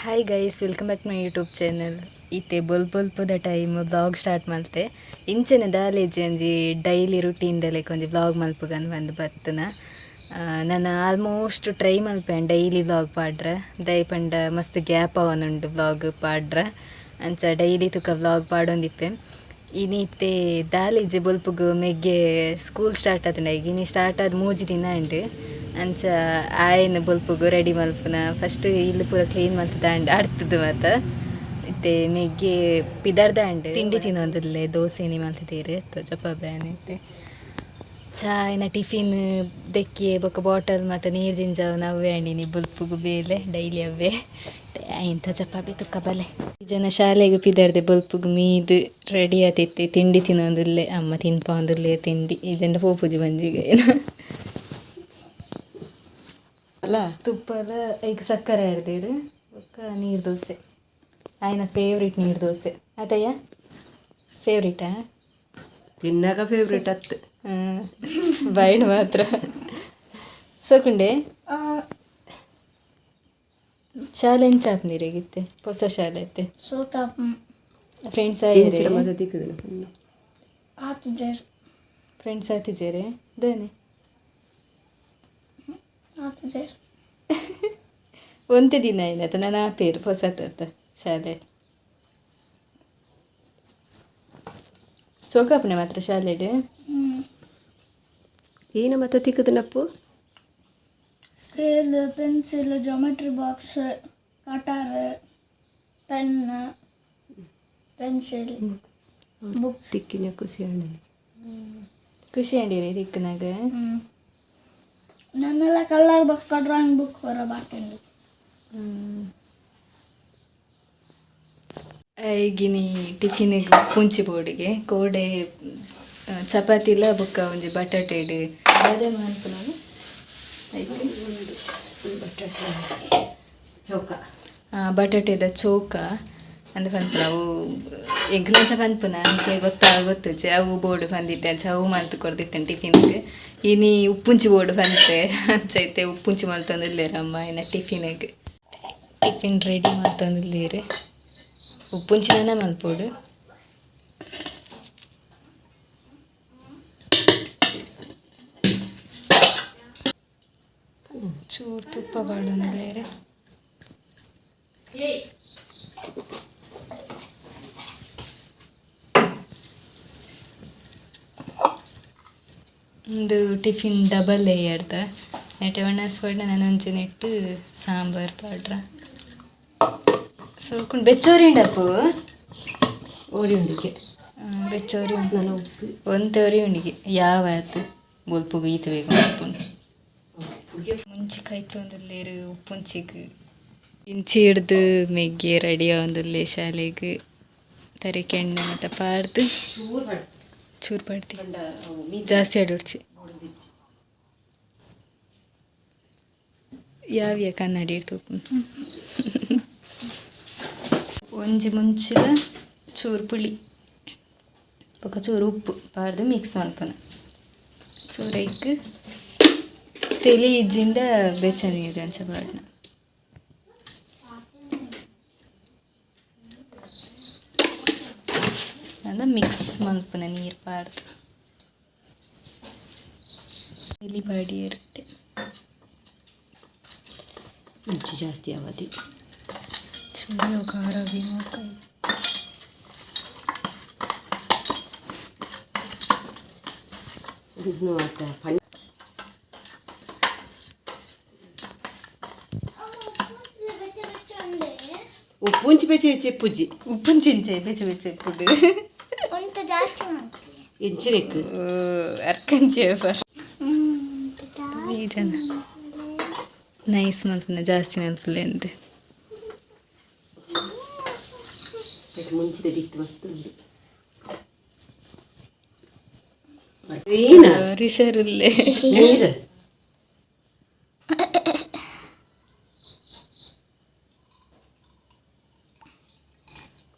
Hi guys welcome back my YouTube channel ಈತೆ ಬೊಲ್ ಬೊಲ್ಪದ time blog start ಮಲ್ತೆ ಇಂಚನೆ ದಾಲೇಜಿ ಒಂಜಿ ಡೈಲಿ ರುಟೀನ್ದಲ್ಲೇ ಒಂಜಿ ಬ್ಲಾಗ್ ಮಲ್ಪಗನ್ ಬಂದು ಬರ್ತನ ನಾನು ಆಲ್ಮೋಸ್ಟ್ ಟ್ರೈ ಮಲ್ಪೇನ್ ಡೈಲಿ ಬ್ಲಾಗ್ ಪಾಡ್ರ. ದೈ ಪಂಡ ಮಸ್ತ್ ಗ್ಯಾಪ್ ಅವನುಂಡು ಬ್ಲಾಗ್ ಪಾಡ್ರ. ಅಂಚ ಡೈಲಿ ತುಕ ಬ್ಲಾಗ್ ಪಾಡೊಂದಿಪ್ಪೆ. ಇನ್ನೀತೆ ದಾಲೇಜಿ ಬೊಲ್ಪುಗು ಮೆಗ್ಗೆ ಸ್ಕೂಲ್ ಸ್ಟಾರ್ಟ್ ಆದ ಈಗ. ಇನಿ ಸ್ಟಾರ್ಟ್ ಆದ ಮೂಜಿ ದಿನ ಉಂಡು ಅಂಚ ಆಯನ ಬೊಲ್ಪುಗು ರೆಡಿ ಮಲ್ಪುನ. ಫಸ್ಟ್ ಇಲ್ಲಿ ಪೂರ ಕ್ಲೀನ್ ಮಲ್ತು ದಾಂಡ್ ಆಡ್ತದ ಮತ್ತ ಇತ್ತೆ ಮೆಗ್ಗೆ ಪಿದರ್ದ ಅಂಡ್ ತಿಂಡಿ ತಿನ್ನೋದಿಲ್ಲ ದೋಸೆನಿ ಮಲ್ತಿದ್ದೀರಿ. ತೊಜಪ ಬ್ಯಾನ್ ಇತ್ತೆ. ಚಾಯ್ನ ಟಿಫಿನ್ ದೆಕ್ಕಿ ಬೊಕ್ಕ ಬಾಟಲ್ ಮತ್ತು ನೀರು ಜಿಂಜಾವ್ ನವ್ವೆ ಅಂಡಿನಿ ಬುಲ್ಪುಗು ಬೇಲೆ, ಡೈಲಿ ಅವೇ ಇಂಥ ಚಪಾತಿ ತುಕ್ಕ ಬಲೆ. ಜನ ಶಾಲೆಗೆ ಪಿದರ್ದೆ ಬಲ್ಪುಗು ಮೀದು ರೆಡಿ ಆತಿತ್ತೆ ತಿಂಡಿ ತಿನ್ನೋದಿಲ್ಲೆ ಅಮ್ಮ ತಿನ್ಪಾಂದಿಲ್ಲೆ ತಿಂಡಿ. ಜನ ಪೋಪುಜಿ ಬಂಜಿಗೆ ಅಲ್ಲ ತುಪ್ಪದ ಈಗ ಸಕ್ಕರೆ ಹಿಡ್ದಿಡು ಬೊಕ್ಕ ನೀರು ದೋಸೆ. ಆಯ್ನ ಫೇವ್ರೇಟ್ ನೀರು ದೋಸೆ. ಆತಯ್ಯ? ಫೇವ್ರೇಟಾ ತಿನ್ನಾಗ ಫೇವ್ರೇಟ್ ಅತ್ತೆ ಬೈಣ ಮಾತ್ರ. ಸೋಕುಂಡೆ? ಶಾಲೆ ಎಂಚಾಪ್ ನೀರಿಗಿತ್ತೆ ಹೊಸ ಶಾಲೆ ಐತೆ? ಫ್ರೆಂಡ್ಸ್ ಫ್ರೆಂಡ್ಸ್ ಆತಿಜೇರೆ ದಾನೆ ಆತುಜರ್ ಒಂದೇ ದಿನ ಏನಾಯ್ತು ನಾನು ಆಪೇರು ಹೊಸತ ಶಾಲೆ ಸೋಕಾಪಣೆ ಮಾತ್ರ ಶಾಲೆಡೆ ಮತ್ತೆ ಮತ ತಿಕ್ಕದನಪ್ಪು scale pencil geometry box cutter pen pencil books ತಿಕ್ಕಿನ ಖುಷಿ ಹಣ್ಣು ಖುಷಿ ಅಂಡಿರಿ ತಿಕ್ಕನಾಗ ನನ್ನೆಲ್ಲ ಕಲರ್ ಬುಕ್ ಡ್ರಾಯಿಂಗ್ ಬುಕ್ ಹೊರ ಬಾಟಂಡು ಈಗಿನಿ ಟಿಫಿನಿಗೆ ಪುಂಚಿ ಬೋರ್ಡಿಗೆ ಕೋಡೆ ಚಪಾತಿಲ ಬೊಕ್ಕ ಒಂಜಿ ಇಡು. ಅದೇ ಮಾಡ್ತು ನಾನು. ಚೌಕ. ಬಟಾಟೆದ ಚೌಕ. ಅಂದ್ರೆ ಪನ್ಪುನ ಅವು ಎಗ್ಲಂಚ ಪನ್ಪುನ ಅಂಕೆ ಗೊತ್ತಾ ಗೊತ್ತುಜಿ. ಅವು ಬೋರ್ಡ್ ಬಂದಿತ್ತೆ ಅಂಚ ಅವು ಮಂತ್ ಕೊಡ್ದಿತ್ತೇನೆ ಟಿಫಿನ್ಗೆ. ಇನಿ ಉಪ್ಪುಂಚಿ ಬೋರ್ಡ್ ಬಂತೆ ಅಂಚೈತೆ ಉಪ್ಪುಂಚಿ ಮಲ್ತೊಂದಿಲ್ಲೇರಮ್ಮ ಇನ್ನ ಟಿಫಿನಿಗೆ. Tiffin ready ಮಾಡ್ತೊಂದಿಲ್ಲೇರಿ ಉಪ್ಪುಂಚಿನ ಮಲ್ಪೋಡು. ಚೂರು ತುಪ್ಪ ಬಾಡೊಂದಿಲ್ಲೇರಿ ಒಂದು ಟಿಫಿನ್ ಡಬಲ್ ಲೇಯರ್ದ. ನೆಟ್ಟೆ ಒಣಸ್ಪಡ್ನ ನಾನು ನೆಟ್ಟು ಸಾಂಬಾರ್ ಪಾಡ್ರ. ಸೋಕೊಂಡು ಬೆಚ್ಚೋರಿ ಉಂಡಪ್ಪು? ಓರಿ ಉಂಡಿಗೆ. ಬೆಚ್ಚೋರಿ ಉಂಡು. ನಾನು ಉಪ್ಪು ಒಂತವರಿ ಉಂಡಿಗೆ. ಯಾವ ಆತು ಬೋಲ್ಪು ಈತ ಬೇಕು ಉಪ್ಪುಂಡು ಮುಂಚೆ ಕಾಯ್ತು ಒಂದಲ್ಲೇರು ಉಪ್ಪುಂಚಿಗೆ ಇಂಚಿ ಹಿಡ್ದು ಮೆಗ್ಗೆ ರೆಡಿ ಒಂದಲ್ಲೇ ಶಾಲೆಗೆ. ತರಕೆ ಕೆಣ್ಣೆ ಮತ್ತು ಪಾಡ್ದು ಚೂರು ಪಾಡ್ತಿ ಜಾಸ್ತಿ ಆಡೋಡ್ಚಿ ಯಾವ್ಯಾ ಕನ್ನಡಿ ಇಡ್ತು ಒಂಜಿ ಮುಂಚಿದ ಚೂರು ಪುಳಿ ಪಕ್ಕ ಚೂರು ಉಪ್ಪು ಪಾಡ್ದು ಮಿಕ್ಸ್ ಮಾಡ್ಪನ ಚೂರು ಇಕ್ಕು ತೆಲಿ ಇಜ್ಜಿಂದ ಬೆಚ್ಚ ನೀರು ಅಂಚ ಪಾಡ್ನ ಅಂದ ಮಿಕ್ಸ್ ಮಲ್ಪನ ನೀರು ಪಾಡ್ದು ಎಲಿ ಬಾಡಿ ಇರುತ್ತೆ ಮುಂಚೆ ಜಾಸ್ತಿ ಅವಧಿ ಚೂರು ಖಾರ ನೋಡ್ಕೊಂಡು ಇದನ್ನು ಆತ ಪಣ್ಣ ಉಪ್ಪು ಉಂಚಿ ಬೆಚ್ಚಿ ಚೆಪ್ಪುಜ್ಜಿ ಉಪ್ಪನ್ ಚಿಂಚೆ ಬೆಚ್ಚ ಬೆಚ್ಚ ಪುಡ್ ಒಂತ ಜಾಸ್ತಿ ಮಾಡ್ತೀವಿ ಎಂಚಿನೆಕ್ಕು ಅರ್ಕಂಚೆ ಫರ್ ಈ ಜನ ನೈಸ್ ಮಲ್ಪನ ಜಾಸ್ತಿ ಮಲ್ಪಲೆ ಅಂತೆ ಮುಂಚಿದ ದಿಕ್ಕು ಮಸ್ತ್ ಉಂಡು ಏನ ರಿಷರಲ್ಲೇ ನೀರು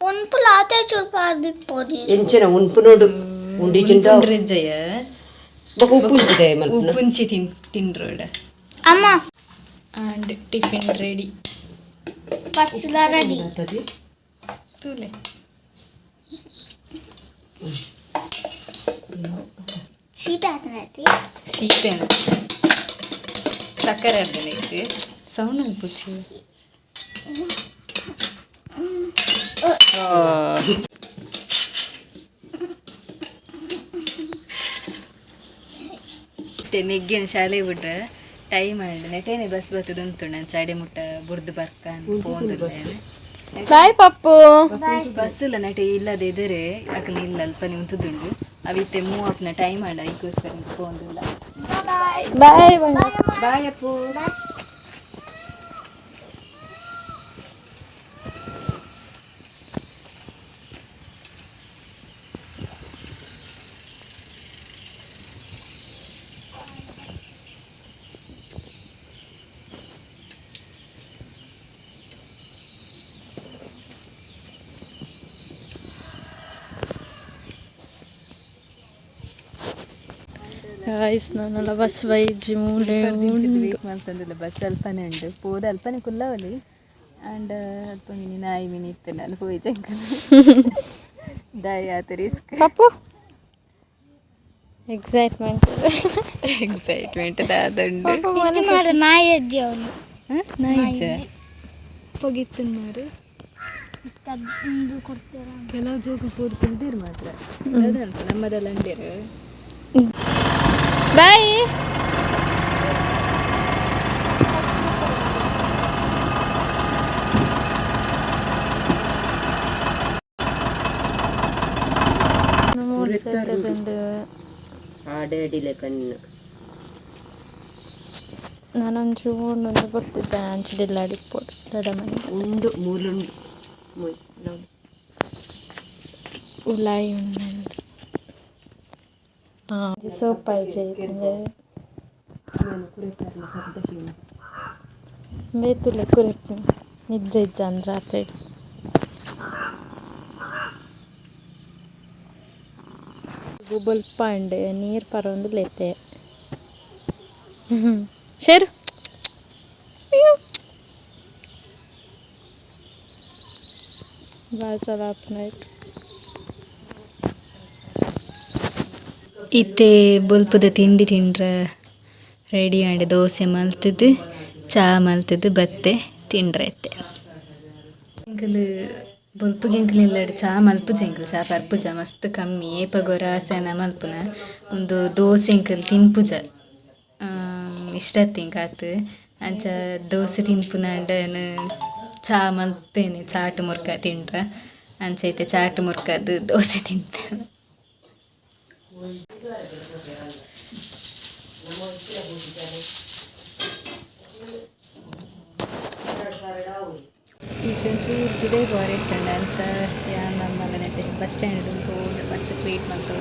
ಒಂದ್ಪುಲ್ ಆತೆ ಚೂರು ಪಾರ್ದಿಟ್ಟು ಪೋದಿ ಎಂಚಿನ ಉನ್ಪು ನೋಡು ಉಂಡಿ ಚಿಂಟ ಜಯ ಬೊಕ ಉಪ್ಪು ಉಂಚಿದೆ ಮಲ್ಪನ ಉಪ್ಪುಂಚಿ ತಿನ್ ತಿನ್ರೋಡ ಅಮ್ಮ ಆ್ಯಂಡ್ ಟಿಫಿನ್ ರೆಡಿ ಪಸ್ಲ ರೆಡಿ ಆಗ್ತದೆ ತೂಲೆ. ಸೀಟೆ ಆತನೈತಿ ಸೀಪೆ ಸಕ್ಕರೆ ಐತಿ ಸೌಂಡ್ ಅನ್ಪುಚ್ಚಿ ಮತ್ತೆ ಮೆಗ್ಗಿನ ಶಾಲೆ ಬಿಟ್ರೆ ಟೈಮ್ ಆಂಡ್ ನೆಟೇನೆ ಬಸ್ ಬರ್ತದಂತು ನಾನು ಸಾಡೆ ಮುಟ್ಟ ಬುಡ್ದು ಬರ್ಕ ಬಾಯ್ ಪಪ್ಪು ಬಸ್ ಇಲ್ಲ ನಟೆ ಇಲ್ಲದೆ ಇದ್ರೆ ಯಾಕಂದ್ರೆ ಇಲ್ಲ ಅಲ್ಪ ನಿಂತುದುಂಡು ಅವಿತ್ತೆ ಮೂವ್ ಅಪ್ನ ಟೈಮ್ ಆಡ ಅದಕ್ಕೋಸ್ಕರ ಫೋನ್ ಬಾಯ್ ಬಾಯ್ ಬಾಯ್ ಅಪ್ಪು ಗಾಯ್ಸ್ ನಾನೆಲ್ಲ ಬಸ್ ವೈಜಿ ಮೂಲೆ ಮಾಡ್ತಂದಿಲ್ಲ ಬಸ್ ಅಲ್ಪನೆ ಉಂಡು ಪೋದ ಅಲ್ಪನೆ ಕುಲ್ಲವಲಿ ಆ್ಯಂಡ್ ಅಲ್ಪ ಮಿನಿ ನಾಯಿ ಮಿನಿ ಇತ್ತು ನಾನು ಹೋಯ್ ಜಂಕಲ್ ದಾಯಿ ಆತ ರಿಸ್ಕ್ ಪಪ್ಪು ಎಕ್ಸೈಟ್ಮೆಂಟ್ ಎಕ್ಸೈಟ್ಮೆಂಟ್ ದಾದಂಡು ನಾಯಿ ಅಜ್ಜಿ ಅವನು. ನಾಯಿಜ ಹೋಗಿತ್ತು ಮಾರು ಕೆಲವು ಜೋಗ ಪೂರ್ತಿ ತಿಂದಿರು ಮಾತ್ರ. ನಮ್ಮದೆಲ್ಲ ಅಂಡಿರು ಬಾಯ್ ಆಡೆ ಅಡಿಲೆ ಕಣ್ಣು ನಾನೊಂಚೂರು ಒಂದು ಬರ್ತಿದ್ದೆ ಅಂಚಿಡೆಲ್ಲ ಅಡಿಕ್ಬೋದು ದೊಡ್ಡ ಮನೆ ಉಂಡು ಮೂಲುಂಡು ಮುಯ್ ನೋಡಿ ಉಲಾಯಿ ಉಂಡು ಹಾಂ ಸೋಪ್ ಪಾಯ್ಜೆ ಬೇತುಲೆ ಕುರಿತು ನಿದ್ರೆ ಇಜ್ಜ ಅಂದ್ರೆ ರಾತ್ರಿ ಬಲ್ಪ ಅಂಡೆ ನೀರು ಪರೊಂದು ಲೇತೆ ಶೇರು ಭಾಳ ಚಲೋ ಇತ್ತೆ ಬೊಲ್ಪದ ತಿಂಡಿ ತಿಂಡ್ರೆ ರೆಡಿ ಆಂಡೆ ದೋಸೆ ಮಲ್ತದ್ದು, ಚಾ ಮಲ್ತದ್ದು, ಬತ್ತೆ ತಿಂಡ್ರೆ ಇತ್ತೆ. ಎಂಕಲ್ ಬೊಲ್ಪುಗೆ ಎಂಕಲ್ ಚಾ ಮಲ್ಪು ಎಂಕಲ್ ಚಾ ಪರ್ಪುಜ ಮಸ್ತ್ ಕಮ್ಮಿ, ಏಪ ಗೊರ ಆಸೆನ ಮಲ್ಪುನ. ಒಂದು ದೋಸೆ ಎಂಕಲ್ ತಿನ್ಪುಜ ಇಷ್ಟ ತಿಂಕಾತ್ ಅಂಚ ದೋಸೆ ತಿನ್ಪುನಂಡನ ಚಾ ಮಲ್ಪೇನೆ, ಚಾಟ್ ಮುರ್ಕ ತಿಂಡ್ರ. ಅಂಚೈತೆ ಚಾಟ್ ಮುರ್ಕದು ದೋಸೆ ತಿಂತೇನೆ ಇದೊಂಚೂರು ಇದೇ ಗೋರೆ ಕಂಡ ಅನ್ಸರ್ ಯಾ ನಮ್ಮನೆ ಬಸ್ ಸ್ಟ್ಯಾಂಡ್ ಉಂಟು ಬಸ್ ವೇಟ್ ಮಾಡ್ತಾ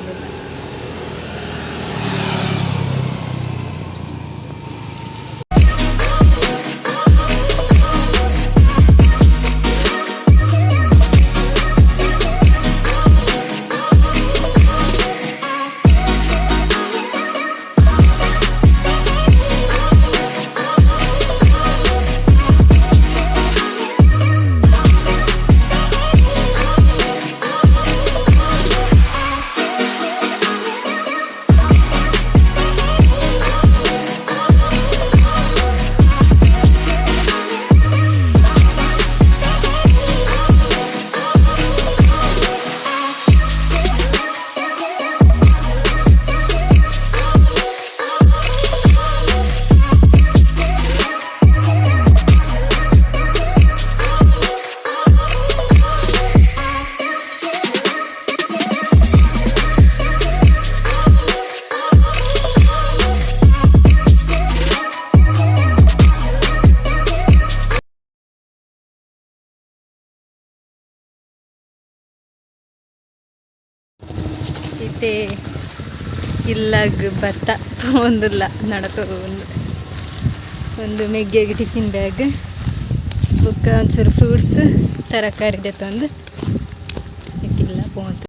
ಇತ್ತೆ ಇಲ್ಲಾಗ ಭತ್ತ ಒಂದಿಲ್ಲ, ನಡತು ಒಂದು. ಒಂದು ಮೆಗ್ಗೆಗೆ ಟಿಫಿನ್ ಬ್ಯಾಗ್. ಬುಕ್ಕ ಒಂಚೂರು ಫ್ರೂಟ್ಸ್, ತರಕಾರಿ ತಂದು. ಇಕ್ಕಿಲ್ಲ ಪೋಂತು